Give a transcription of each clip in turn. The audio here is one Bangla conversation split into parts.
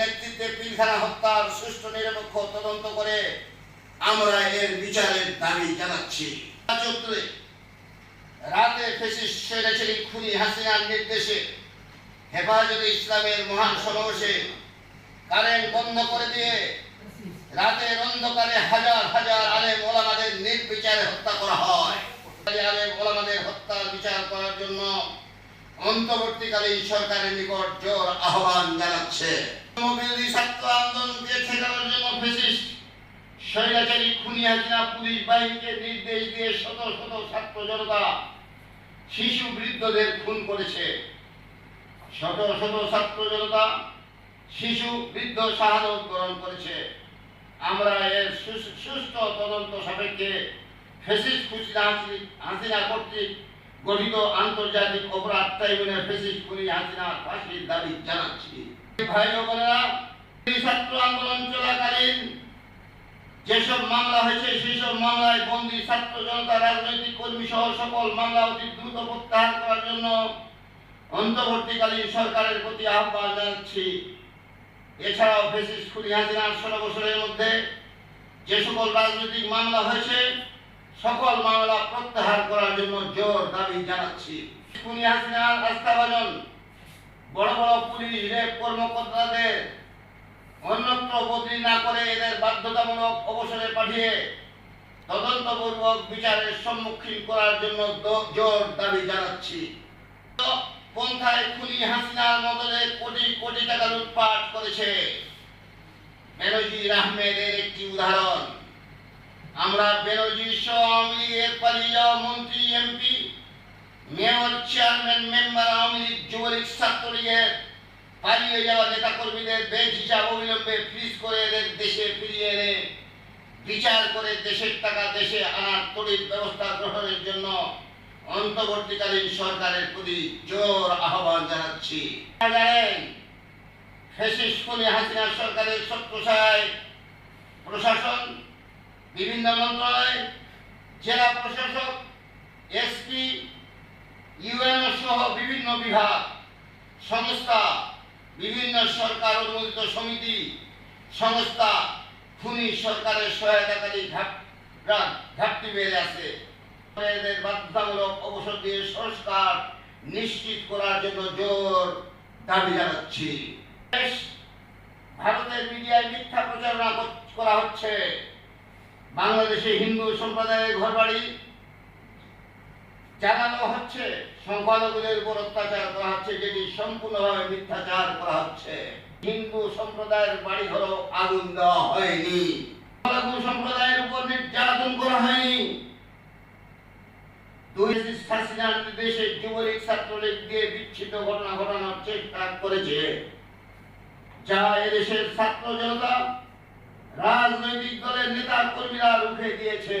নেতৃত্বে পিলখানা হত্যার সুষ্ঠু নিরপেক্ষ তদন্ত করে আমরা এর বিচারের দাবি জানাচ্ছি। রাতে ফেসিস স্বৈরাচারী খুনি হাসিনার নির্দেশে হেফাজতে ইসলামের মহান সমাবেশে কারেন্ট বন্ধ করে দিয়ে রাতের অন্ধকারে হাজার হাজার আলেম ওলামাদের নির্বিচারে হত্যা করা হয়। আলেম ওলামাদের হত্যার বিচার করার জন্য অন্তর্বর্তীকালীন সরকারের নিকট জোর আহ্বান জানাচ্ছে। শিশু বৃদ্ধদের খুন করেছে। শত শত ছাত্র জনতা শিশু বৃদ্ধ শাহাদত বরণ করেছে। আমরা এর সুস- সুষ্ঠু তদন্ত সাপেক্ষে ফেসিস খুশিনা হাসিনা কর্তৃক গঠিত আন্তর্জাতিক অপরাধ ট্রাইব্যুনাল ফেসিস খুনি হাসিনা ফাঁসির দাবি জানাচ্ছি। আন্দোলন চলাকালীন যেসব মামলা হয়েছে সেই মামলায় বন্দী ছাত্র জনতা, রাজনৈতিক কর্মী সহ সকল মামলা অতি দ্রুত প্রত্যাহার করার জন্য অন্তর্বর্তীকালীন সরকারের প্রতি আহ্বান জানাচ্ছি। এছাড়াও ফেসিস খুনি ষোলো বছরের মধ্যে যে সকল রাজনৈতিক মামলা হয়েছে, সকল মামলা প্রত্যাহার করার জন্য জোর দাবি জানাচ্ছি। খুনি হাসিনার আস্থাভাজন বড় বড় পুলিশ রেপ কর্মকর্তাদের অন্যত্র বদলি না করে এদের বাধ্যতামূলক অবসরে পাঠিয়ে তদন্তপূর্বক বিচারের সম্মুখীন করার জন্য জোর দাবি জানাচ্ছি। পন্থায় খুনি হাসিনার মদলে কোটি কোটি টাকা লুটপাট করেছে। বেনজির আহমেদের একটি উদাহরণ। আমরা বেনজির সহ আওয়ামী লীগের পালিয়ে মন্ত্রী MP mayor chairman, member Awami League, Jubo League ছাত্রলীগের পালিয়ে যাওয়া নেতা কর্মীদের বেঞ্চ হিসাব অবিলম্বে ফ্রিজ করে এদের দেশে ফিরিয়ে এনে বিচার করে দেশের টাকা দেশে আনার তড়িৎ ব্যবস্থা গ্রহণের জন্য অন্তর্বর্তীকালীন সরকারের প্রতি জোর আহ্বান জানাচ্ছি। জানেন হাসিনা সরকারের ছত্রছায় প্রশাসন, বিভিন্ন মন্ত্রণালয়, জেলা প্রশাসক, এসপি বিভিন্ন বিভাগ, সংস্থা, বিভিন্ন সরকার অনুমোদিত সমিতি, সংস্থা, খুনি সরকারের সহায়তাকারী ঘাট- ঘাট- ঘাটতি বেড়ে আছে। এদের বাধ্যতামূলক অবসর দিয়ে সংস্কার নিশ্চিত করার জন্য জোর দাবি জানাচ্ছি। ভারতের মিডিয়ায় মিথ্যা প্রচারণা করা হচ্ছে। বাংলাদেশে হিন্দু সম্প্রদায়ের ঘরবাড়ি জানানো হচ্ছে সংখ্যালঘুদের উপর অত্যাচার করা হচ্ছে, যেটি সম্পূর্ণভাবে মিথ্যাচার করা হচ্ছে। হিন্দু সম্প্রদায়ের বাড়ি ঘরও আগুন দেওয়া হয়নি। সম্প্রদায়ের উপর নির্যাতন করা হয়নি। ছাত্র জনতা, রাজনৈতিক দলের নেতা কর্মীরা রুখে দিয়েছে।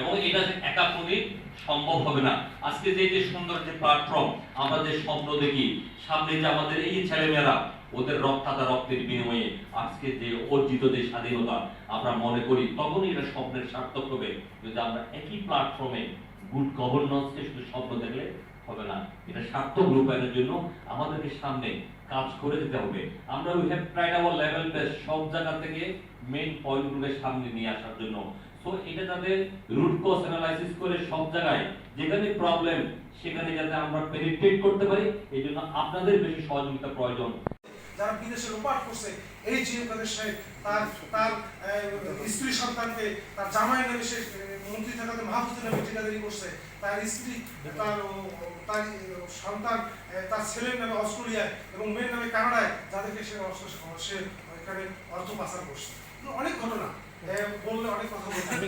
এবং এটা একা কোনই সম্ভব হবে না। আজকে যে যে সুন্দর যে প্ল্যাটফর্ম আমরা যে স্বপ্ন দেখি, সামনে যে আমাদের এই ছেলেমেয়েরা, ওদের রক্তাতা রক্তের বিনিময়ে আজকে যে অর্জিত যে স্বাধীনতা আমরা মনে করি, তখনই এটা স্বপ্নের সার্থক হবে। যদি আমরা একই প্ল্যাটফর্মে গুড গভর্নেন্সকে শুধু স্বপ্ন দেখলে হবে না, এটা সার্থক রূপায়ণের জন্য আমাদেরকে সামনে কাজ করে যেতে হবে। আমরা we have tried our level best সব জায়গা থেকে মেইন পয়েন্টগুলোকে সামনে নিয়ে আসার জন্য। সো এটা যাতে রুট কজ অ্যানালাইসিস করে সব জায়গায় যেখানে প্রবলেম সেখানে যাতে আমরা পেনিট্রেট করতে পারি, এই জন্য আপনাদের বেশি সহযোগিতা প্রয়োজন। যারা বিদেশে লোপাট করছে, এই জিএম কাদের সাহেব তার তার স্ত্রী সন্তানকে তার জামাই নেবে সে মন্ত্রী থাকাতে মাহফুজ নেবে ঠিকাদারি করছে, তার স্ত্রী, তার তার সন্তান তার ছেলের নামে অস্ট্রেলিয়ায় এবং মেয়ের নামে কানাডায়, যাদেরকে সে অস্ত্র- সে এখানে অর্থ পাচার করছে। অনেক ঘটনা। বললে অনেক কথা বলতে